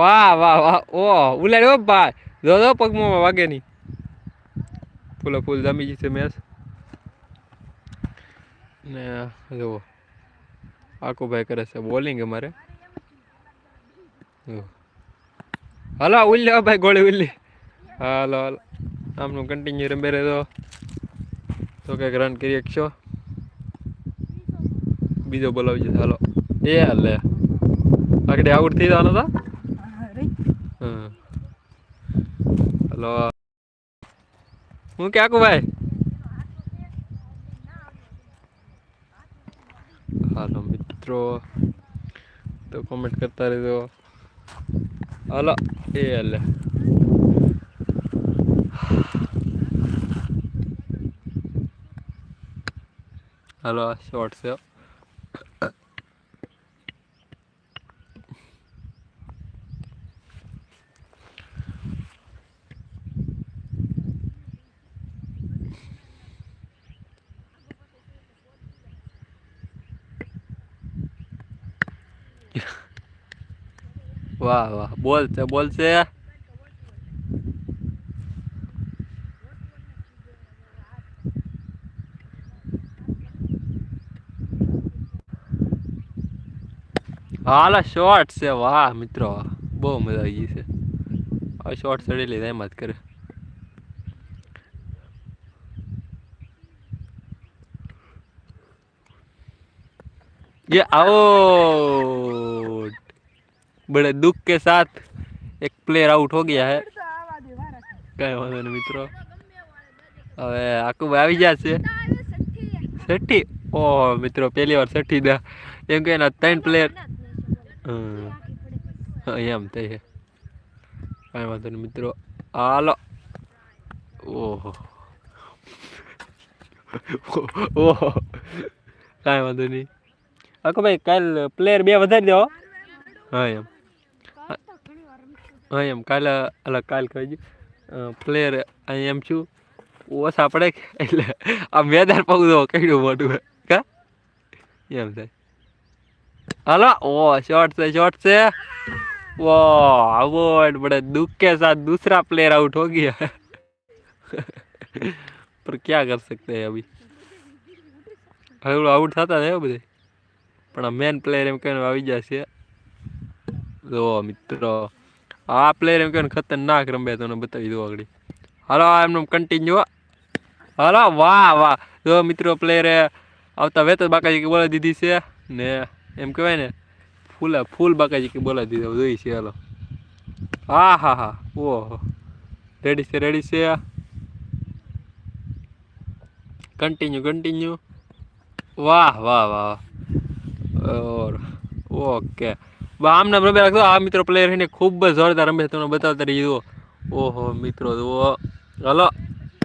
વાહ વાહ વાહ. ઓ, ઉલાડ્યો ભાઈ. જો જો, પગમાં વાગે નહીં ફૂલો, ફૂલ જમી જશે મેચ ને, જુઓ. આકુભાઈ કરે છે બોલિંગ અમારે. હલો હાલો ઉલ્લે ભાઈ, ગોળી ઉલ્લી હાલો હાલો. આમનું કન્ટિન્યુ રમે રહે તો કંઈક રન કરી શકશો બીજો બોલાવી જશે, હાલો. એ લે. આગળ આઉટ થઈ જવાનો હતા હમ હલો હું ક્યાં ભાઈ? હાલો મિત્રો. તો કોમેન્ટ કરતા રહેજો. હાલો, એ લે હાલો શોર્ટ છે વાહ વાહ. બોલશે બોલશે હાલા શોર્ટ છે. વાહ, મિત્રો. બહુ મજા આવી ગઈ છે. હવે શોર્ટ ચડી લીધા એમ જ કરે. એ out. बड़े दुख के साथ एक प्लेयर आउट हो गया है કઈ વાંધો નહીં મિત્રો હવે આકુબ આવી જશે છઠ્ઠી ઓહો મિત્રો પહેલી વાર છઠ્ઠી દા એમ કે એના ત્રણ પ્લેયર એમ થઈ છે કાંઈ વાંધો નહીં મિત્રો હાલો ઓહો ઓહો કાંઈ વાંધો નહીં આકો ભાઈ કાલ પ્લેયર બે વધારી દો હા એમ હા એમ કાલે, અલ કાલ કહી પ્લેયર અહીં એમ છું. ઓછા આપણે એટલે આ મેદાન પગદો કઈડું મોટું કા? એમ થાય. હાલો, ઓ શોર્ટ છે શોર્ટ છે. વો આવો બડે દુઃખે સાથ દૂસરા પ્લેયર આઉટ હો ગયા. પર ક્યાં કર સકતે અભી? હવે આઉટ થતા ને બધે? પણ આ મેન પ્લેયર એમ કહીને આવી જશે જો મિત્રો આ પ્લેયર એમ કહીને ખતરનાક રમે તમને બતાવી દો આગળ. હાલો, આ એમનું કન્ટિન્યુ હાલો, વાહ વાહ. જો મિત્રો પ્લેયરે આવતા વેત બાકાજી કે બોલાવી દીધી છે. ને એમ કહેવાય ને, ફૂલા, ફૂલ બાકાજી કે બોલાવી દીધા જોઈ છે, હાલો. હા હા હા. ઓહો. રેડી છે રેડી છે. કન્ટિન્યુ કન્ટિન્યુ વાહ વાહ વાહ. ઓર, ઓકે. આમને રમે રાખતો આ મિત્રો પ્લેયર એને ખૂબ જ જોરદાર રમે છે. તમને બતાવતા રહી જુઓ. ઓહો, મિત્રો, જુઓ. હલો.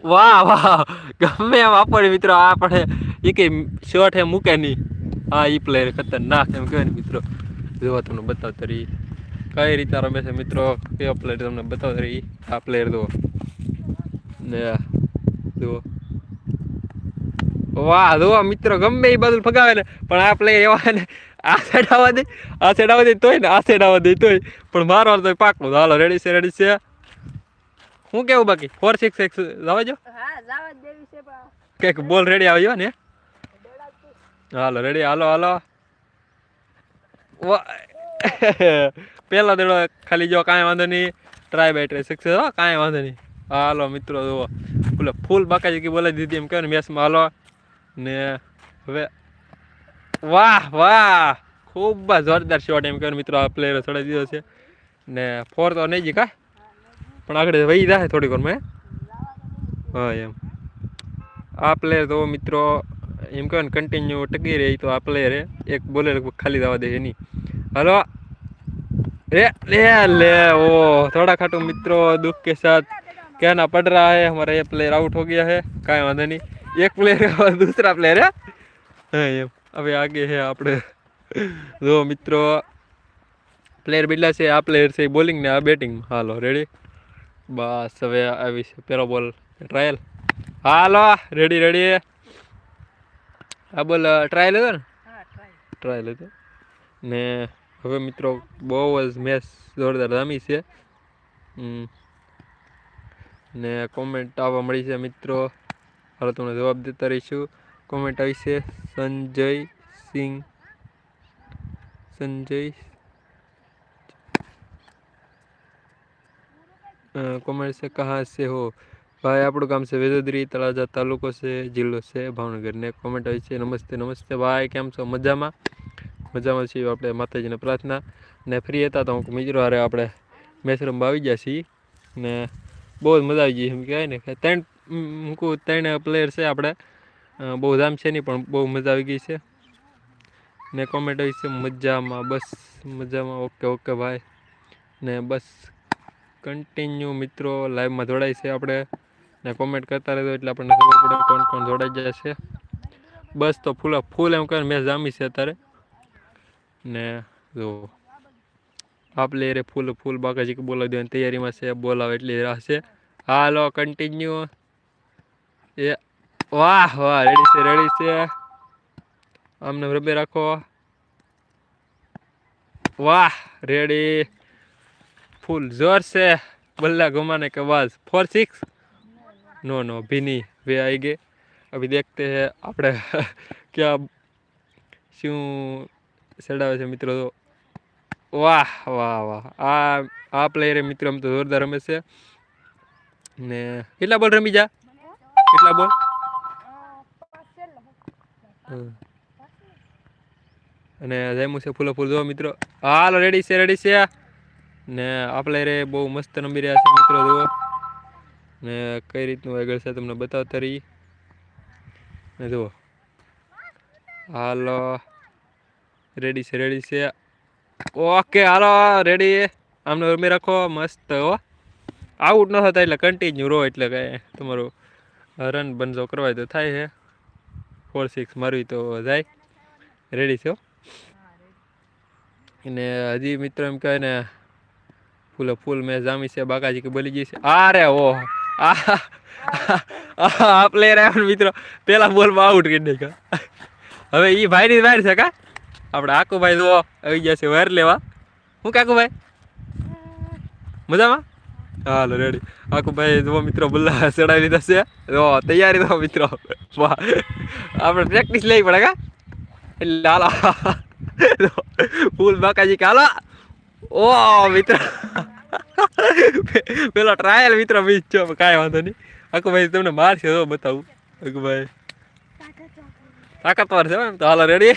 વાહ વાહ. ગમે એમ આપણે મિત્રો. આપણે એ કઈ શોર્ટ એ મૂકે નહીં. હા એ પ્લેયર ખતરનાક, એમ કહેવાય ને, મિત્રો. જોવા તમને બતાવતા રહી કઈ રીતે રમે છે, મિત્રો? કયો પ્લેયર તમને બતાવતા રહી આ પ્લેયર જુઓ. ને જુઓ. વાહ, જુઓ, મિત્રો, ગમે એ બાજુ ફગાવે ને, પણ આ પ્લેયર એવા ને આ સાઈડ આવવા દે આ સાઈડ આવવા દે તોય ને આ સાઈડ આવવા દે તોય. પણ મારવા તો પાકું હાલો રેડી છે રેડી છે. શું કેવું બાકી? ફોર સિક્સ સિક્સ જવા જો હા કંઈક બોલ રેડી આવ્યો ને. હાલો રેડી હાલો હાલો. પહેલા દેડો ખાલી જો કાંઈ વાંધો નહીં. ટ્રાય બાય ટ્રાય સક્સેસ હો કાંઈ વાંધો નહીં. હાલો મિત્રો જુઓ. ફૂલ ફૂલ બાકાજી બોલાવી દીધી એમ કહે ને મેચમાં હાલો. ને હવે વાહ વાહ. ખૂબ જ જોરદાર શોટ એમ કહેવાય મિત્રો આ પ્લેયર થોડા દિવસ છે. ને ફોર તો નહીં જીકા. પણ આગળ વહી જશે થોડીક વારમાં, હા? એમ. આ પ્લેયર તો મિત્રો, એમ કહેવાય ને કન્ટિન્યુ ટકી રહી તો આ પ્લેયરે એક બોલેર ખાલી દવા દે એની. હલો. રે લે લે, ઓ, થોડા ખાટું મિત્રો દુઃખ કે સાથ. કહેના પડ રહા હે? હમારા ये પ્લેયર આઉટ હો ગયા, હે? કાંઈ વાંધો નહીં. એક પ્લેયર દૂસરા પ્લેયર હે? હા, એમ. હવે આગે હે આપણે. જો મિત્રો પ્લેયર બદલા છે આ પ્લેયર છે બોલિંગ ને આ બેટિંગ હાલો રેડી બસ હવે આવી છે પેરો બોલ ટ્રાયલ હાલો રેડી રેડી આ બોલ ટ્રાયલ હતો ને? ટ્રાયલ હતો. ને હવે મિત્રો બહુ જ મેચ જોરદાર રમી છે. ને કોમેન્ટ આવવા મળી છે મિત્રો. હાલ તમને જવાબ દેતા રહીશું. કોમેન્ટ આવી છે. સંજય સિંહ. સંજય કોમેન્ટ છે, કહા છે હો? ભાઈ, આપણું ગામ છે વેદોદરી, તળાજા તાલુકો છે, જિલ્લો છે ભાવનગર. ને કોમેન્ટ આવી છે, નમસ્તે નમસ્તે ભાઈ, કેમ છો? મજામાં? મજામાં છીએ આપણે માતાજીને પ્રાર્થના. ને ફ્રી હતા તો હું મિત્રો હારે આપણે મેચ રમવા આવી ગયા છીએ. ને બહુ જ મજા આવી ગઈ એમ કહેવાય ને. ત્રણ હું ત્રણ પ્લેયર છે આપણે. બહુ જામ છે નહીં, પણ બહુ મજા આવી ગઈ છે. ને કોમેન્ટ આવી છે, મજામાં, બસ, મજામાં ઓકે ઓકે ભાઈ ને બસ કન્ટિન્યુ મિત્રો લાઈવમાં જોડાય છે આપણે. ને કોમેન્ટ કરતા રહેજો, એટલે આપણને ખબર પડે કોણ કોણ જોડાઈ જાય છે. બસ, તો ફૂલ ફૂલ એમ કરીને મેં જામી છે અત્યારે. ને જો, આપ લે રે, ફૂલ ફૂલ બાકાજી બોલાવી દેવાની તૈયારીમાં છે, બોલાવે એટલી રાહ છે. હાલો કન્ટિન્યુ એ વાહ વાહ રેડી છે રેડી છે આમને રબે રાખો વાહ રેડી फुल जोर से बल्ला घुमाने के बाद फोर सिक्स नो नो अभी नहीं वे आएंगे अभी देखते हैं આપણે क्या શું ચડાવે છે મિત્રો તો વાહ વાહ વાહ આ આ પ્લેયરે મિત્રો આમ તો જોરદાર રમે છે ને કેટલા બોલ રમી જા કેટલા બોલ હમ. અને જમ્યું છે ફૂલો ફૂલ. જો મિત્રો, હાલ રેડી છે રેડી છે. ને આપણે રે બહુ મસ્ત રમી રહ્યા છે મિત્રો, જુઓ. ને કઈ રીતનું આગળ છે તમને બતાવતા રહી ને જુઓ. હાલો. રેડી છે રેડી છે. ઓકે, હાલો રેડી આમને રમી રાખો, મસ્ત, હો. આઉટ ન થતા એટલે કન્ટિન્યુ રહો એટલે કાંઈ તમારું રન બંધો કરવાય તો થાય છે. ફોર સિક્સ મારવી તો જાય. રેડી છે? હો અને હજી મિત્રો એમ કહે ને ફૂલે ફૂલ મેં જામી છે બાકાજી કે બોલી ગઈ છે. અરે ઓ! આ આ પ્લેયર આવ્યો ને મિત્રો પેલા બોલમાં આઉટ કરી નાખ્યો. હવે એ ભાઈની વાર છે કા? આપણે આકુભાઈ જો આવી ગયા છે વાર લેવા. હું કાકુભાઈ? મજામાં? હાલો રેડી આકુભાઈ જો મિત્રો બુલ્લા ચડાવી લીધા છે. જો, તૈયારી તો મિત્રો. આપણે પ્રેક્ટિસ લેવી પડે કા? એટલે હાલો. ફૂલ બાકાજી કાલા ઓ, મિત્ર. પેલો ટ્રાયલ મિત્ર મિસ છો કાંઈ વાંધો નહીં. અકુભાઈ તમને મારશે તો બતાવું. અકુભાઈ તાકાતવાર છે, એમ તો. હાલો રેડી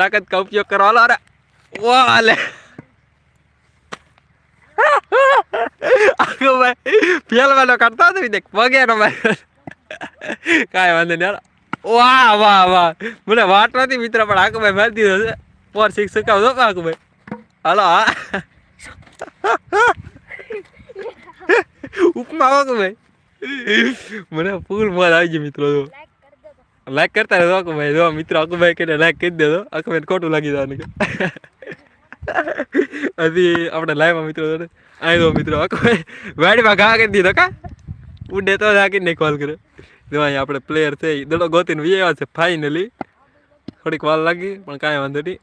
તાકાત કા ઉપયોગ કરો. હાલો, અરે. ઓ હાલે ભાઈ. ફેલવાનો કરતો હતો દેખ નો ભાઈ. કાંઈ વાંધો નહીં વાહ વાહ વાહ. મને વાટ નથી મિત્ર, પણ આકુભાઈ મારી દીધો છે. ફોર સિક્સ સકાવ દો આકુભાઈ હાલો, હા. ઉપમા આવો ભાઈ મને ફૂલ મોજ આવી ગઈ મિત્રો તો લાઈક કરતા રહેજો આકુ ભાઈ જો, મિત્રો આકુ ભાઈ કે લાઈક કરી દેજો. આકુ ભાઈ ખોટું લાગી જવાનું હજી આપણે લાઈવમાં મિત્રો અહીં જો મિત્રો. વાડીમાં ઘા કરી દીધો કા? ઉડે તો નહીં કોલ કર્યો. જો અહીં આપણે પ્લેયર છે દડો ગોતીને વી આવ્યા છે ફાઇનલી થોડીક વાર લાગી, પણ કાંઈ વાંધો નહીં.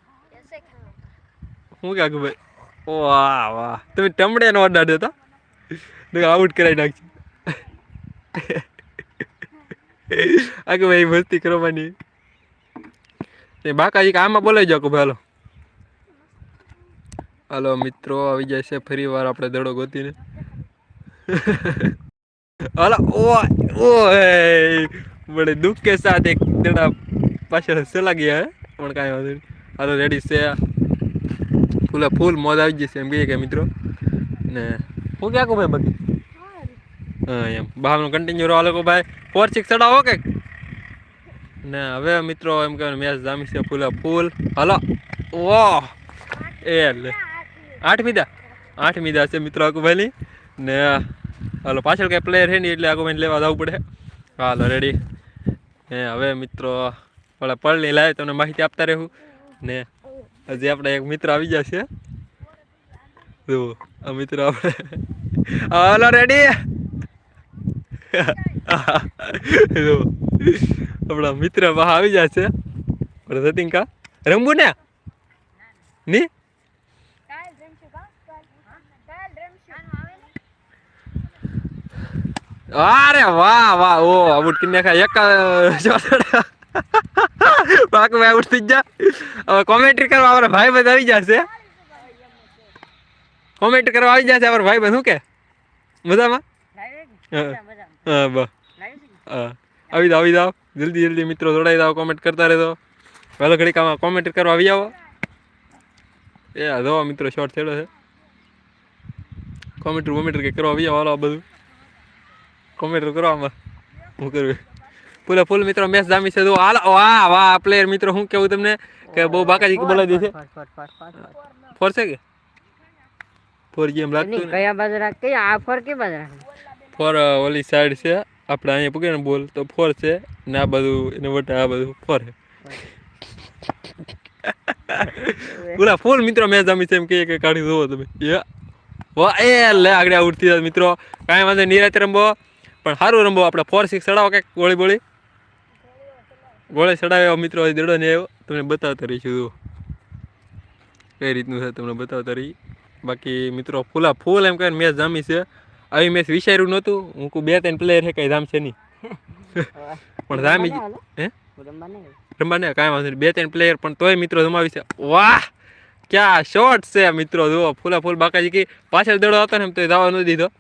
હું કાકુ ભાઈ? વાહ વાહ. તમે ટમડે નો ઓર્ડર દેતા તો આઉટ કરાવી નાખજો. આગે ભાઈ મસ્તી કરવાની. બાકાજી આમાં બોલાઈ જાઓ કે ભાઈ હાલો મિત્રો, આવી જાય છે ફરી વાર આપણે દડો ગોતીને. હાલો ઓ બડે દુઃખ કે સાથ દડા પાછળ ચલા ગયા પણ કાંઈ વાંધો નહીં. હાલો રેડી છે. ફૂલે, ફૂલ મોજ આવી જશે એમ કહીએ કે મિત્રો. ને હું ક્યાં કહું ભાઈ બાકી? હા, એમ. બહારનું કન્ટિન્યુ રહો. લોકો ભાઈ ફોર સિક્સ ચડાવો કે ને હવે મિત્રો એમ કહેવાય મેચ જામી છે ફૂલે, ફૂલ. હલો ઓ એ લે. આઠ મીદા? આઠ મીદા છે મિત્રો આકુભાઈની. ને, હાલો, પાછળ કંઈ પ્લેયર છે નહીં એટલે આકુભાઈને લેવા જવું પડે. હાલો રેડી ને, હવે મિત્રો, ઓલા પળની લાવે તમને માહિતી આપતા રહેવું ને, હજી આપણે એક મિત્ર આવી જશે જુઓ, આ મિત્ર આપણે. હાલો રેડી આપણા મિત્ર બહાર આવી જશે સતિંકા રમવું ને? ની કાલ રમશું કા કાલ કાલ રમશું અરે વાહ વાહ ઓ આઉટ કરી નાખ્યા એક ચોસઠ બાકી આઉટ થઈ જા હવે કોમેન્ટ્રી કરવા અમારા ભાઈ બધા આવી જશે. કોમેન્ટ કરવા આવી જશે અમારા ભાઈ શું કે? મજામાં? હા હા બસ. હા. આવી જાઓ આવી જાઓ. જલ્દી જલ્દી મિત્રો જોડાઈ જાઓ કોમેન્ટ કરતા રહેજો. વહેલો ઘડીક આમાં કોમેન્ટ કરવા આવી જાઓ એ આ જો મિત્રો શોર્ટ થયેલો છે. કોમેન્ટ વોમેન્ટ કે કરવા આવી જાઓ આ બધું. કોમેન્ટ કરો આમાં. હું કરવું ફૂલે ફૂલ મિત્રો મેચ જામી છે તો હાલ. વાહ વાહ પ્લેયર મિત્રો શું કેવું તમને? કે બહુ બાકાજી બોલાવી દે છે. ફોર છે કે? ફોર ગેમ લાગતું કયા બાજુ રાખ કયા? આ ફોર કે બાજુ રાખ? ફોર ઓલી સાઈડ છે. આપણે અહીંયા પકડે ને બોલ તો ફોર છે. ને આ બધું એને વટે આ બધું ફોર છે. પૂરા ફૂલ મિત્રો મેચ જામી છે એમ કે કાઢી દો તમે. યા. વાહ એ લે આગળ ઉડતી મિત્રો. કાંઈ વાંધો નિરાતે રમવો પણ સારું રમવો આપણે ફોર સિક્સ ચડાવો કંઈક ગોળી બોળી ગોળી ચડાવ્યો મિત્રો દેડો નહીં આવ્યો. તમને બતાવતા રહીશું જુઓ કઈ રીતનું છે તમને બતાવતા રહી. બાકી મિત્રો ફૂલા ફૂલ એમ કહીને મેચ જામી છે. આવી મેચ વિચાર્યું નહોતું. હું કહું, બે ત્રણ પ્લેયર છે, કઈ જામશે નહીં. પણ જામી હે? રમવા ને કાંઈ વાંધો નહીં. બે ત્રણ પ્લેયર પણ તોય મિત્રો જમાવી છે. વાહ! ક્યાં શોટ છે મિત્રો, જુઓ. ફૂલા ફૂલ બાકાજી કે. પાછળ દડો હતો ને એમ તો જવા નથી દીધો.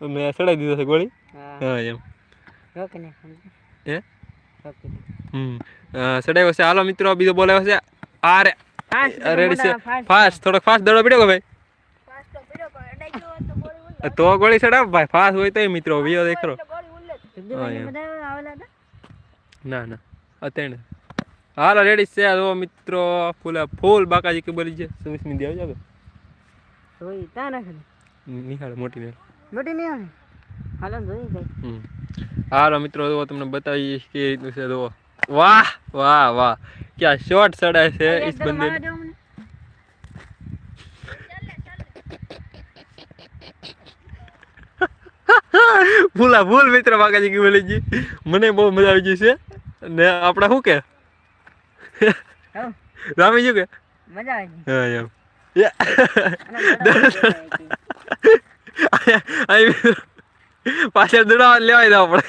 મેં ચડાવી દીધો છે ગોળી. હા. એમ. હે? હમ. અ, છે હાલો મિત્રો બીજો બોલાવ્યો છે. આ રે રેડી છે. ફાસ્ટ થોડોક ફાસ્ટ દડો પીડ્યો કે ભાઈ? તો પીડો પણ અડાઈ ગયો હોત તો ગોળી ચડાવ ભાઈ ફાસ્ટ હોય તોય મિત્રો વિયો દેખરો. ના ના. અત્યારે. હાલો રેડી છે. જો મિત્રો ફૂલ ફૂલ બાકાજી કે બોલી છે. સુમિત મિંદી આવી જાવ નિહાળ મોટી ને હાલો જોઈ જાય હાલો મિત્રો જો તમને બતાવી કે રીતનું છે જો. વાહ વાહ વાહ. ક્યાં શોર્ટ ચડાય છે ઇસ બંદે ભૂલા ભૂલ મિત્ર બાકાજી કે બોલી જી મને બહુ મજા આવી ગઈ છે. ને આપડા શું કે? રામી શું કે? મજા આવી હા એમ. પાછળ દડાવા લેવાય દો આપણે.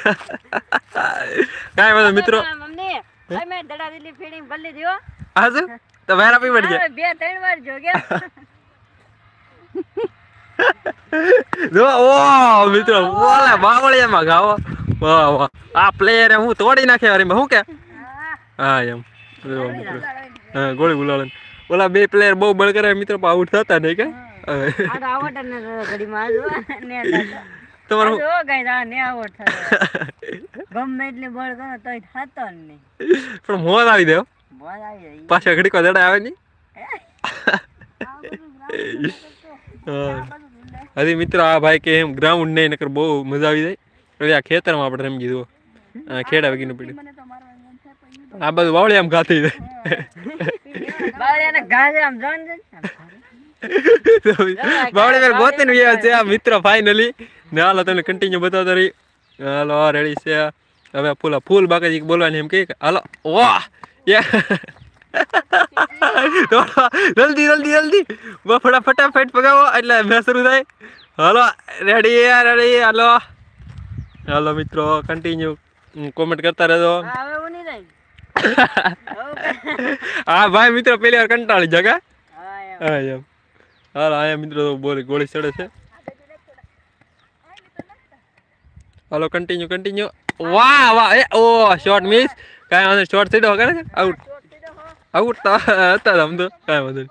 કાંઈ વાંધો મિત્રો. મમ્મી ભાઈ દડા દીધી ફીડિંગ ભરી લીધી હા. શું? તો વહેર આપી પડશે હા, બે ત્રણ વાર જોગ્યા જો ઓ મિત્રો ઓલા બાવળિયામાં ગાવો. વાહ વાહ આ પ્લેયર હું તોડી નાખે વારી શું કે? હા એમ. જો મિત્રો. હા ગોળી ગુલાળ ઓલા બે પ્લેયર બહુ બળ કરે મિત્રો આઉટ થતા નહીં કે? હા. ઘડીમાં તમારું આજો કઈ દા ને આવટ થતો ગમે એટલે બળ કરો તોય થતો જ નહીં. પણ મોજ આવી દે હો. આવી જાય. પાછા ઘડીક દડા આવે નહીં? હજી મિત્રો આ ભાઈ કે એમ ગ્રાઉન્ડ નહીં નકર બહુ મજા આવી જાય. એટલે આ ખેતરમાં આપણે રમી આ ખેડા વગીનું પીડ્યું આ બધું વાવળી આમ થઈ જાય. બાવળી મેં ગોતીને છે. આ મિત્ર ફાઇનલી ને હાલો તમને કન્ટિન્યુ બતાવતા રહી હાલો આ રેડી છે. હવે ફૂલ ફૂલ બાકાજી બોલવાની એમ કે હાલો વાહ જલ્દી જલ્દી જલ્દી. બફડા ફટાફટ પગાવો એટલે મેં શરૂ થાય. હાલો રેડી રેડી હાલો. હાલો મિત્રો કન્ટિન્યુ કોમેન્ટ કરતા રહેજો. હા, ભાઈ મિત્રો પેલી વાર કંટાળી જગા હા એમ. હાલો આયા મિત્રો બોલી ગોળી ચડે છે. હાલો કન્ટિન્યુ કન્ટિન્યુ વાહ વાહ એ ઓ શોર્ટ મિસ કાંઈ વાંધો શોર્ટ થઈ દો કરે આઉટ આઉટ તો હતા આમ તો કાંઈ વાંધો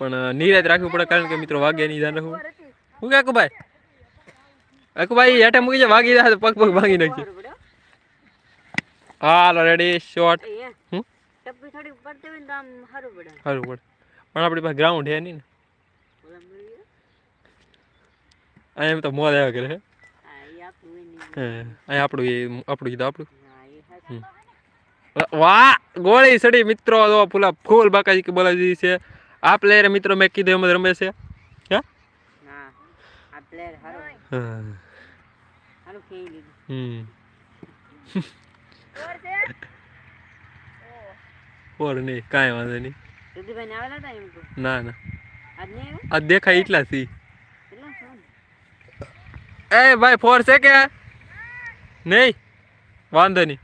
પણ નિરાત રાખવું પડે કારણ કે મિત્રો વાગે નહીં ધ્યાન રાખવું. હું કે અકુભાઈ અકુભાઈ હેઠે મૂકી જાય વાગી જાય તો પગ પગ ભાંગી નાખશે હાલો રેડી શોર્ટ. હમ? સારું પડે. પણ આપણી પાસે ગ્રાઉન્ડ છે નહીં ને. એમ તો મોજ આવ્યા કરે આપણું હોય નહીં. હે, અહીંયા આપણું એ આપણું કીધું આપણું. વાહ ગોળી સડી મિત્રો તો ફૂલા ફૂલ બાકાજી કે બોલાવી દીધી છે. આ પ્લેયર મિત્રો મેં કીધું એમ જ રમે છે. હે? ઓર નહીં કાંઈ વાંધો નહીં. ને ના ના. આજ નહીં આવ્યા? આ દેખાય એટલા સી એ ભાઈ ફોર છે કે? નહીં વાંધો નહીં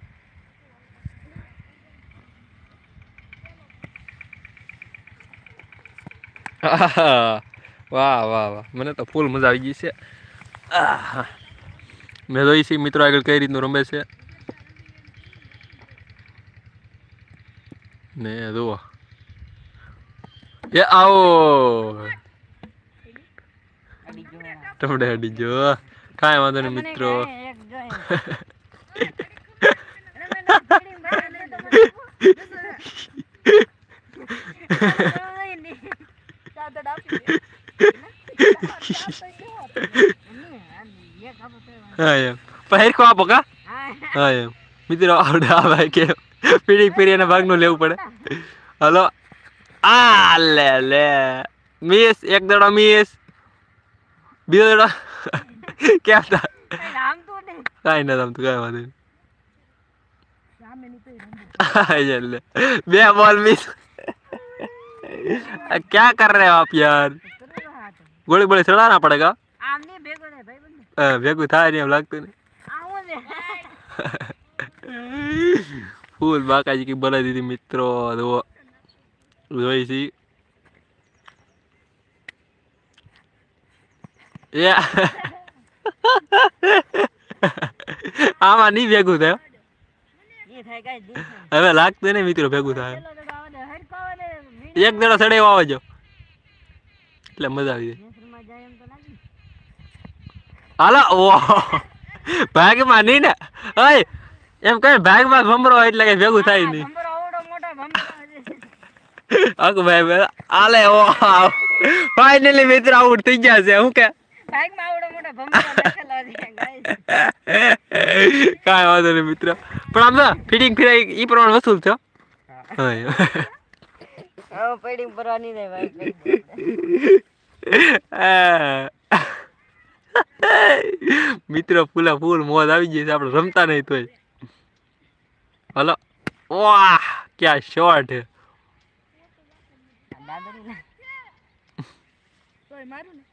આહા. વાહ વાહ વાહ મને તો ફૂલ મજા આવી ગઈ છે આહા. મેં જોઈ છે મિત્રો આગળ કઈ રીતનું રમે છે ને જુઓ એ આવો અડી જોવાના. ટમડે હડી જો કાંઈ વાંધો નહીં મને મિત્રો ને. ચાદર આપી કા? હા, એમ. મિત્રો આવડે આ ભાઈ કે પીડી પીડી એના ભાગનું લેવું પડે. હલો. આ લે લે. મિસ એક દડો મિસ. બીજો દડો. કેમ. કાંઈ ના તમતું કાંઈ વાંધો નહીં સામેની તો રમવું. આ ये ले બે બોલ મિસ क्या कर रहे हो आप यार કરો હાથ. गोली बोली चढ़ाना पड़ेगा આમ નહીં ભેગો થાય ભાઈબંધ. हाँ, ભેગું થાય નહીં એમ લાગતું નહીં આવું ને. ફૂલ બાકાજી કી બોલાવી દીધી મિત્રો જુઓ જોઈ છી એ આમાં નહીં ભેગું થાય. હવે લાગતું નહીં મિત્રો ભેગું થાય. ને ને એક દડો સડે એવો આવજો. એટલે મજા આવી જાય. હાલો ઓહ ભાગમાં નહીં ને. ઓય એમ કઈ ભાગમાં ભમરો હોય એટલે કઈ ભેગું થાય નહીં. અક. આખું ભાઈ આલે ઓ ફાઇનલી મિત્ર આઉટ થઈ ગયા છે. હું કે કાંઈ વાંધો નહીં મિત્ર. પણ આમ ના ફિટિંગ ફિરાય ઈ પ્રમાણે વસૂલ છો હા. ભરવાની નહીં બાઈક મિત્રો ફૂલા ફૂલ મોજ આવી ગઈ છે આપણે રમતા નહીં તોય. હલો. વાહ ક્યાં શોર્ટ મારું ને?